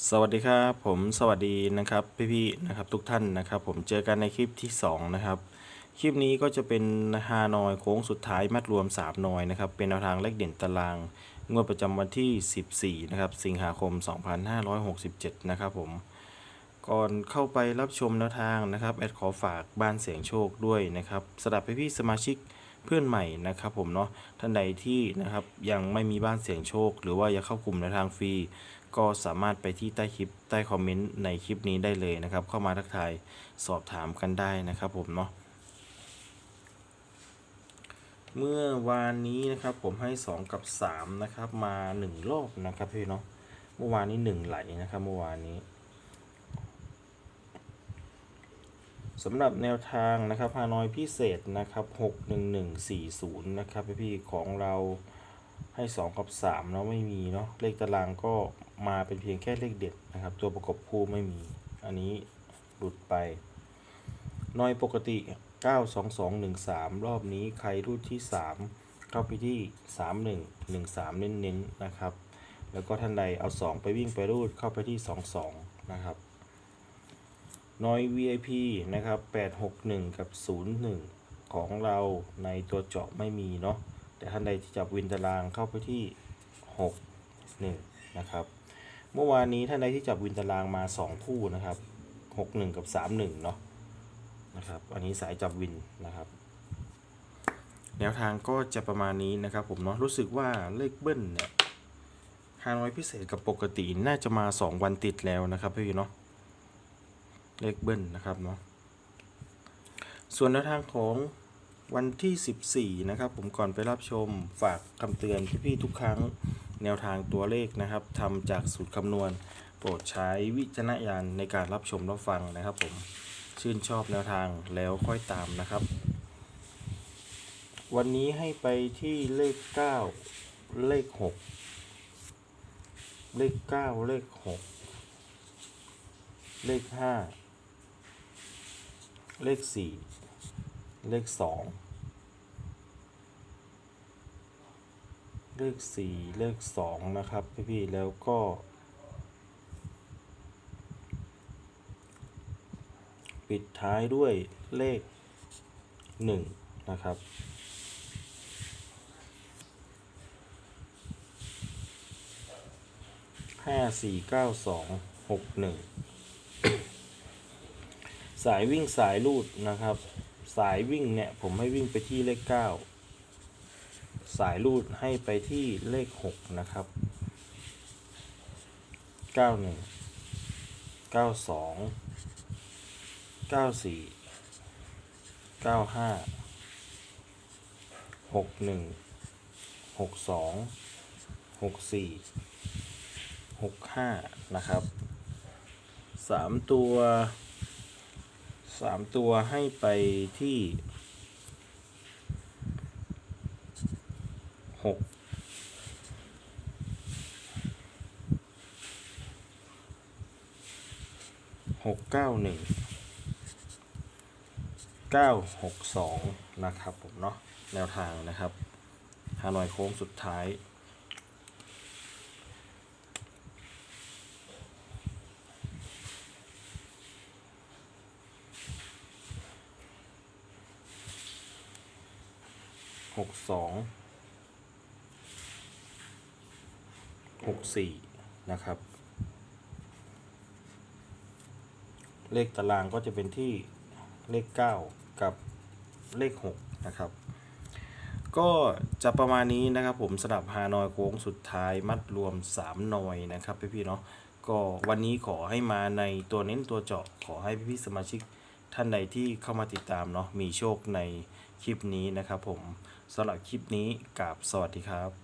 สวัสดีครับผมสวัสดีนะครับพี่ๆนะครับทุกท่านนะครับ ผมเจอกันในคลิปที่สองนะครับ คลิปนี้ก็จะเป็นฮานอยโค้งสุดท้ายมัดรวม 3 นอยนะครับ เป็นแนวทางเลขเด่นตารางงวดประจำวันที่ 14 นะครับ สิงหาคม 2567 นะครับผมก่อนเข้าไปรับชมแนวทางนะครับ แอดขอฝากบ้านเสียงโชคด้วยนะครับสำหรับพี่ๆสมาชิก เพื่อนใหม่นะครับผมเนาะท่านใดที่นะครับยังไม่มีบ้านเสียงโชค หรือว่าอยากเข้ากลุ่มแนทางฟรีก็สามารถไปที่ใต้คลิปใต้คอมเมนต์ในคลิปนี้ได้เลยนะครับ เข้ามาทักทายสอบถามกันได้นะครับผมเนาะเมื่อวานนี้นะครับผมให้ 2 กับ 3 นะครับ มา 1 รอบนะครับพี่เนาะเมื่อวานนี้ 1 ไหลนะครับเมื่อวานนี้ สำหรับแนวทางนะครับฮานอยพิเศษนะครับ61140นะครับพี่ๆของเราให้ 2 กับ3เนาะไม่มีเนาะเลขตารางก็มาเป็นเพียงแค่เลขเด็ดนะครับ ตัวประกบคู่ไม่มี อันนี้หลุดไปนอยปกติ 9 2 2 1 3 รอบนี้ใครรูดที่ 3 เข้าไปที่ 3 1 1 3 เน้นๆนะครับ แล้วก็ท่านใดเอา 2 ไปวิ่งไปรูดเข้าไปที่ 2 2 นะครับ น้อย VIP นะครับ 861 กับ 01 ของเราในตัวเจาะไม่มีเนาะแต่ท่านใดที่จับวินตารางเข้าไปที่ 6 1 นะครับ เมื่อวานนี้ท่านใดที่จับวินตารางมา 2 คู่นะครับ 6 1 กับ 3 1 เนาะนะครับ อันนี้สายจับวินนะครับ แนวทางก็จะประมาณนี้นะครับผมเนาะรู้สึกว่าเลขเบิ้ลเนี่ยฮานอยพิเศษกับปกติน่าจะมา 2 วันติดแล้วนะครับพี่เนาะ เลขเบิ้ลนะครับเนาะส่วนแนวทางของวันที่ 14 นะครับ ผมก่อนไปรับชมฝากคำเตือนพี่ๆทุกครั้งแนวทางตัวเลขนะครับทำจากสูตรคำนวณ โปรดใช้วิจารณญาณในการรับชมรับฟังนะครับ ผมชื่นชอบแนวทางแล้วค่อยตามนะครับ วันนี้ให้ไปที่เลข 9 เลข 6 เลข 9 เลข 6 เลข 5 เลข4เลข2เลข4เลข2นะครับพี่ๆแล้วก็ปิดท้ายด้วยเลข1นะครับห้าสี่เก้าสองหกหนึ่ง สายวิ่งสายลูดนะครับ สายวิ่งเนี่ยผมให้วิ่งไปที่เลขเก้าสายลูดให้ไปที่เลขหกนะครับเก้าหนึ่งเก้าสองเก้าสี่เก้าห้าหกหนึ่งหกสองหกสี่หกห้านะครับสามตัว สามตัวให้ไปที่หกหกเก้าหนึ่งเก้าหกสองนะครับผมเนาะแนวทางนะครับฮานอยโค้งสุดท้าย หกสองหกสี่นะครับ เลขตารางก็จะเป็นที่เลข 9 กับเลข 6 นะครับ ก็จะประมาณนี้นะครับผมสำหรับฮานอยโค้งสุดท้ายมัดรวม3นอยนะครับพี่ๆเนาะก็วันนี้ขอให้มาในตัวเน้นตัวเจาะขอให้พี่ๆสมาชิกท่านใดที่เข้ามาติดตามเนาะมีโชคใน คลิปนี้นะครับผมสำหรับคลิปนี้กับสวัสดีครับ